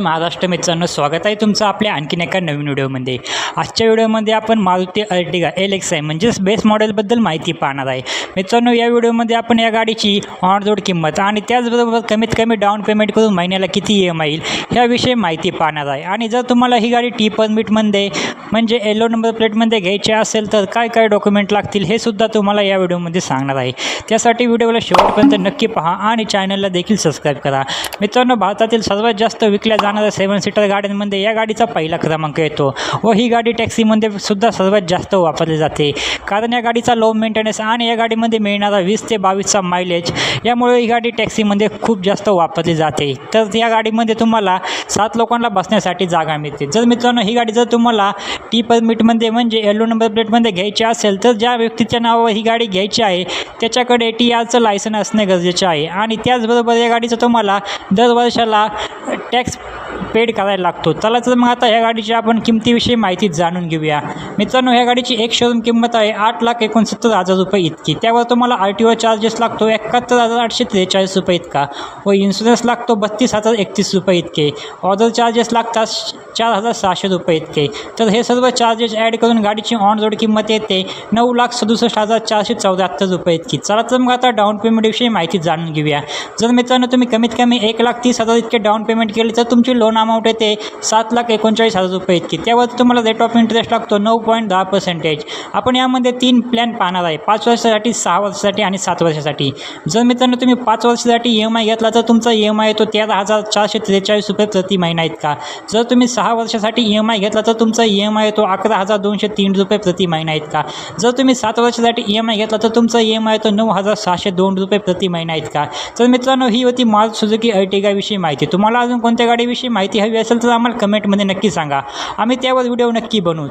महाराष्ट्र मित्रांनो स्वागत आहे तुमचं आपल्या आणखीन एका नवीन व्हिडिओमध्ये. आजच्या व्हिडिओमध्ये आपण Maruti Ertiga L X I म्हणजेच बेस मॉडेलबद्दल माहिती पाहणार आहे. मित्रांनो या व्हिडिओमध्ये आपण या गाडीची ऑनरोड किंमत आणि त्याचबरोबर कमीत कमी डाऊन पेमेंट करून महिन्याला किती ई एम आईल ह्याविषयी माहिती पाहणार आहे. आणि जर तुम्हाला ही गाडी टी परमिटमध्ये म्हणजे येलो नंबर प्लेटमध्ये घ्यायची असेल तर काय काय डॉक्युमेंट लागतील हे सुद्धा तुम्हाला या व्हिडिओमध्ये सांगणार आहे. त्यासाठी व्हिडिओला शेवटपर्यंत नक्की पहा आणि चॅनलला देखील सबस्क्राईब करा. मित्रांनो भारतातील सर्वात जास्त विकल्या जाणाऱ्या सेवन सीटर गाड्यांमध्ये या गाडीचा पहिला क्रमांक येतो व ही गाडी टॅक्सीमध्ये सुद्धा सर्वात जास्त वापरली जाते. कारण या गाडीचा लो मेंटेनन्स आणि या गाडीमध्ये मिळणारा वीस ते बावीसचा मायलेज यामुळे ही गाडी टॅक्सीमध्ये खूप जास्त वापरली जाते. तर या गाडीमध्ये तुम्हाला सात लोकांना बसण्यासाठी जागा मिळते. जर मित्रांनो ही गाडी जर तुम्हाला टी परमिटमध्ये म्हणजे येलो नंबर प्लेटमध्ये घ्यायची असेल तर ज्या व्यक्तीच्या नावावर ही गाडी घ्यायची आहे त्याच्याकडे टी आरचं लायसन असणे गरजेचे आहे. आणि त्याचबरोबर या गाडीचं तुम्हाला दर वर्षाला ট্যাক্স पेड करायला लागतो. चला तर मग आता ह्या गाडीची आपण किमतीविषयी माहिती जाणून घेऊया. मित्रांनो ह्या गाडीची एक शोरूम किंमत आहे आठ लाख एकोणसत्तर हजार रुपये इतकी. त्यावर तुम्हाला आर टी ओ चार्जेस लागतो एकाहत्तर हजार आठशे त्रेचाळीस रुपये इतका. व इन्शुरन्स लागतो बत्तीस हजार एकतीस रुपये इतके. ऑर्डर चार्जेस लागतात चार हजार सहाशे रुपये इतके. तर हे सर्व चार्जेस ॲड करून गाडीची ऑन रोड किंमत येते नऊ लाख सदुसष्ट हजार चारशे चौऱ्याहत्तर रुपये इतकी. चला तर मग आता डाऊन पेमेंटविषयी माहिती जाणून घेऊया. जर मित्रांनो तुम्ही कमीत कमी एक लाख तीस हजार इतके डाऊन पेमेंट केले तर तुमची लोन अमाऊंट येते सात लाख एकोणचाळीस हजार रुपये इतकी. त्यावर तुम्हाला रेट ऑफ इंटरेस्ट लागतो नऊ पॉईंट दहा पर्सेंटेज आपण यामध्ये तीन प्लॅन पाहणार आहे. पाच वर्षासाठी सहा वर्षासाठी आणि सात वर्षासाठी. जर मित्रांनो तुम्ही पाच वर्षासाठी ई एम आय घेतला तर तुमचा ई एम आय येतो तेरा हजार चारशे त्रेचाळीस रुपये प्रति महिना इतका. जर तुम्ही सहा वर्षासाठी ई एम आय घेतला तर तुमचा ई एम आय येतो अकरा हजार दोनशे तीन रुपये प्रति महिना इतका. जर तुम्ही सात वर्षासाठी ई एम आय घेतला तर तुमचा ई एम आय येतो नऊ हजार सहाशे दोन रुपये प्रति महिना इतका. तर मित्रांनो ही होती मारुती सुझुकी अर्टिगाविषयी माहिती. तुम्हाला अजून कोणत्या गाडीविषयी माहिती माहिती हवी असेल तर आम्हाला कमेंटमध्ये नक्की सांगा. आम्ही त्यावर व्हिडिओ नक्की बनवू.